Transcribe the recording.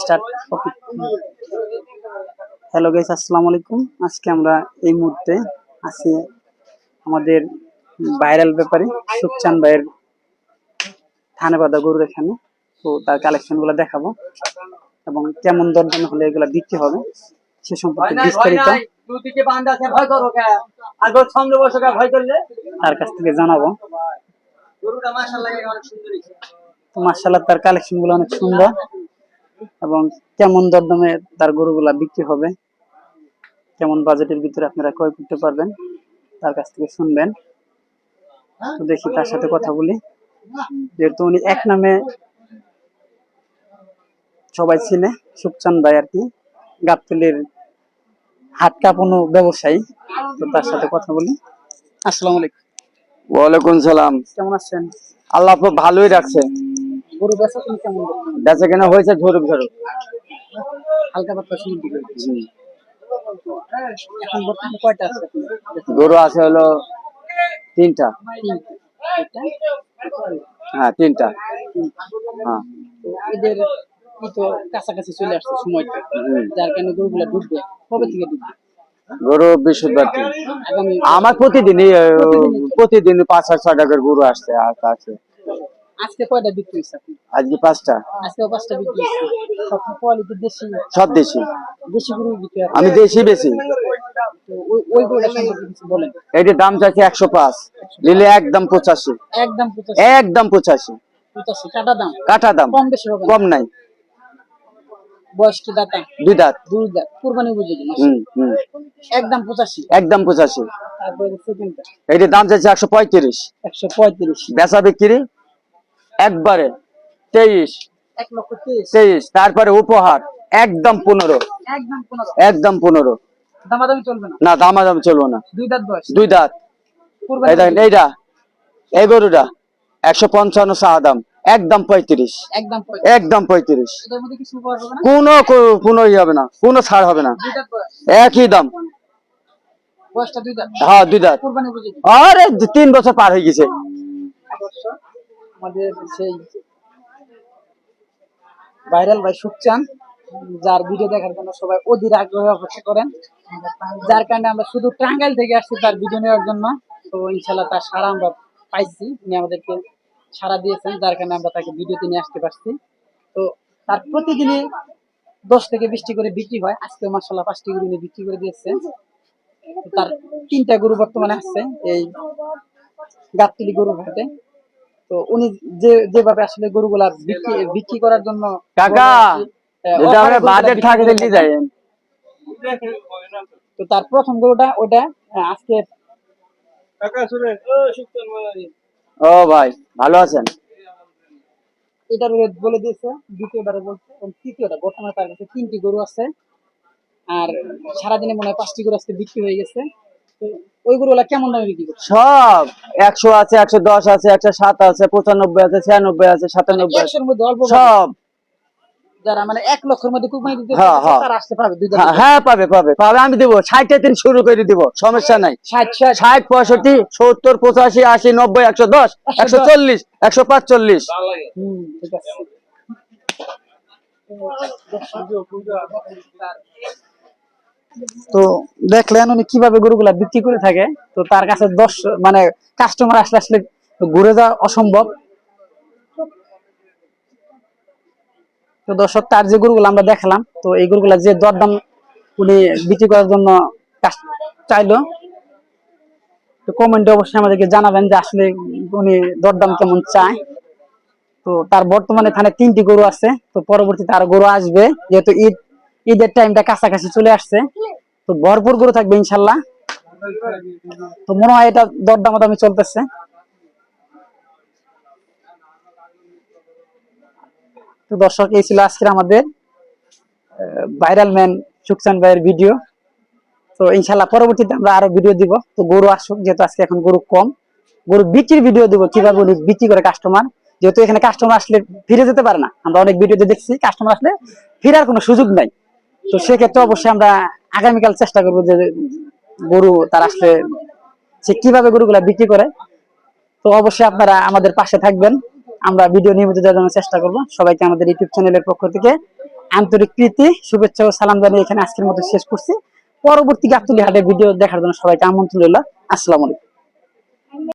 Start hello guys আসসালামু আলাইকুম। আজকে আমরা এই মুহূর্তে আছি আমাদের ভাইরাল ব্যাপারে সুখচান ভাইয়ের থানে বাঁধা গরুর এখানে। তো তার কালেকশনগুলো দেখাবো এবং কেমন দরদাম হলে এগুলা বিক্রি হবে সে সম্পর্কে বিস্তারিত দুদিকে বান্ধা আছে ভয় করো কে? আর গরু সামনে বসে কে ভয় করলে? তার কাছ থেকে জানাব। গরুটা মাশাআল্লাহ অনেক সুন্দর তো মার্শাল্লাহ তার কালেকশনগুলো অনেক সুন্দর এবং কেমন দরদামে তার গরুগুলা বিক্রি হবে কেমন বাজেটের ভিতরে আপনারা ক্রয় করতে পারবেন তার কাছ থেকে শুনবেন। তো দেখি তার সাথে কথা বলি। যেহেতু উনি এক নামে সবাই চিনে সুখচান ভাই আর কি গাবতলির হাট কাঁপানো ব্যবসায়ী তো তার সাথে কথা বলি। আসসালামু আলাইকুম। ওয়ালাইকুম সালাম। কেমন আছেন? আল্লাহ খুব ভালোই রাখছে। গরু বেচা তুমি কেমন? বেচা কেনা হয়েছে ঝরুক ঝরুক হালকা পাতলা শুরু এখন বর্তমানে কয়টা আছে? গরু আছে হলো তিনটা। হ্যাঁ তিনটা। হ্যাঁ। এদের তো কাছাকাছি চলে আসছে সময়টা যার কারণে গরুগুলা ডুববে কবে থেকে ডুববে? গরু বৃহস্পতিবার আমার প্রতিদিনই প্রতিদিন পাঁচ ছয় টাকার গরু আসছে আছে। আজকে কয়টা বিক্রি হয়েছে আজকে পাঁচটা। আজকে পাঁচটা বিক্রি হয়েছে। সব কোয়ালিটি দেশি। সব দেশি। দেশি গরু বিক্রি আমি দেশি বেশি। ওই ওই গরুটা সম্পর্কে কিছু বলেন। এটির দাম চাইছে একশো পাঁচ। নিলে একদম পঁচাশি। একদম পঁচাশি। একদম পঁচাশি। পঁচাশি। কাটা দাম? কাটা দাম। কম বেশি কম নাই। বয়স কি দাতা? দুই দাঁত। দুই দাঁত। কুরবানি বুঝে দিন হুম হুম। একদম পঁচাশি? একদম পঁচাশি। তারপরে দাম চাইছে একশো পঁয়ত্রিশ। একশো পঁয়ত্রিশ। বেচা বিক্রি একবারে তেইশ। তেইশ। তারপরে উপহার একদম পনেরো। একদম পনেরো। না? দামাদাম চলবো না। দুই দাঁত এইটা। এই গরুটা একশো পঞ্চান্ন চাহা দাম। একদম পঁয়ত্রিশ। একদম পঁয়ত্রিশ। কোনো কোনো ই হবে না। কোনো ছাড় হবে না। একই দাম। হ্যাঁ দুই দাঁত। আরে তিন বছর পার হয়ে গেছে। আমাদের সেই ভাইরাল ভাই সুখচান যার ভিডিও দেখার জন্য সবাই অধীর আগ্রহে অপেক্ষা করেন। যার কারণে আমরা শুধু টাঙ্গাইল থেকে আসছি তার ভিডিও নেওয়ার জন্য। তো ইনশাল্লাহ তার সারা আমরা পাইছি। উনি আমাদেরকে সারা দিয়েছেন যার কারণে আমরা তাকে ভিডিওতে নিয়ে আসতে পারছি। তো তার প্রতিদিনই দশ থেকে বিশটি করে বিক্রি হয়। আজকে মাসাল্লাহ পাঁচটি গরু উনি বিক্রি করে দিয়েছে তার তিনটা গরু বর্তমানে আসছে এই গাবতলি গরুর হাটে। তো উনি যে যেভাবে আসলে গরুগুলা বিক্রি বিক্রি করার জন্য কাকা offer আমরা বাজেট বিক্রি থাকে করে যাই। তো তার প্রথম গরুটা ওটা আজকে ও ভাই। ভালো আছেন? এটার রেট বলে দিয়েছে দ্বিতীয়বারে বলছে এবং তৃতীয়টা বর্তমানে তার কাছে তিনটি গরু আছে আর সারাদিনে মনে হয় পাঁচটি গরু আজকে বিক্রি হয়ে গেছে। ওই গরুগুলা কেমন দামে বিক্রি করছে? সব একশো আছে একশো দশ আছে একশো সাত আছে পঁচানব্বই আছে ছিয়ানব্বই আছে সাতানব্বই সব। যারা মানে এক লক্ষের মধ্যে কুরবানি দিতে হ্যাঁ, হ্যাঁ। তারা আসতে পারবে হ্যাঁ, হ্যাঁ পাবে পাবে পাবে। আমি দেবো ষাটটা দিন শুরু করে দিব সমস্যা নাই। ষাট ষাট। ষাট পঁয়ষট্টি সত্তর পঁচাশি আশি নব্বই একশো দশ একশো চল্লিশ একশো পাঁচচল্লিশ। হুম ঠিক আছে। তো দেখলেন উনি কীভাবে গরুগুলা বিক্রি করে থাকে। তো তার কাছে দশ মানে কাস্টমার আসলে আসলে ঘুরে যাওয়া অসম্ভব। তো দর্শক, তার যে গরুগুলো আমরা দেখালাম, তো এই গরুগুলা যে দরদাম উনি বিক্রি করার জন্য চাইলো, তো কমেন্টে অবশ্যই আমাদেরকে জানাবেন যে আসলে উনি দরদাম কেমন চায়। তো তার বর্তমানে এখানে তিনটি গরু আছে, তো পরবর্তীতে আরও গরু আসবে, যেহেতু ঈদ, ঈদের টাইমটা কাছাকাছি চলে আসছে, তো ভরপুর গরু থাকবে ইনশাল্লাহ। তো মনে হয় এটা দরদামাদামি চলতেছে। তো দর্শক, এই ছিল আজকের আমাদের ভাইরাল ম্যান সুকসান ভাইয়ের ভিডিও তো ইনশাল্লাহ পরবর্তীতে আমরা আরও ভিডিও দিব। তো গরু আসুক, যেহেতু আজকে এখন গরু কম, গরু বিক্রির ভিডিও দিব কীভাবে উনি বিক্রি করে কাস্টমার যেহেতু এখানে কাস্টমার আসলে ফিরে যেতে পারে না। আমরা অনেক ভিডিওতে দেখছি কাস্টমার আসলে ফেরার কোনো সুযোগ নাই। তো সেক্ষেত্রে অবশ্যই আমরা আগামীকাল চেষ্টা করব যে গরু তার আসলে সে কীভাবে গরুগুলা বিক্রি করে। তো অবশ্যই আপনারা আমাদের পাশে থাকবেন। আমরা ভিডিও নিয়মিত দেওয়ার জন্য চেষ্টা করব। সবাইকে আমাদের ইউটিউব চ্যানেলের পক্ষ থেকে আন্তরিক প্রীতি, শুভেচ্ছা ও সালাম জানিয়ে এখানে আজকের মতো শেষ করছি। পরবর্তী গাবতলি হাটের ভিডিও দেখার জন্য সবাইকে আমন্ত্রণ রইল। আসসালামু আলাইকুম।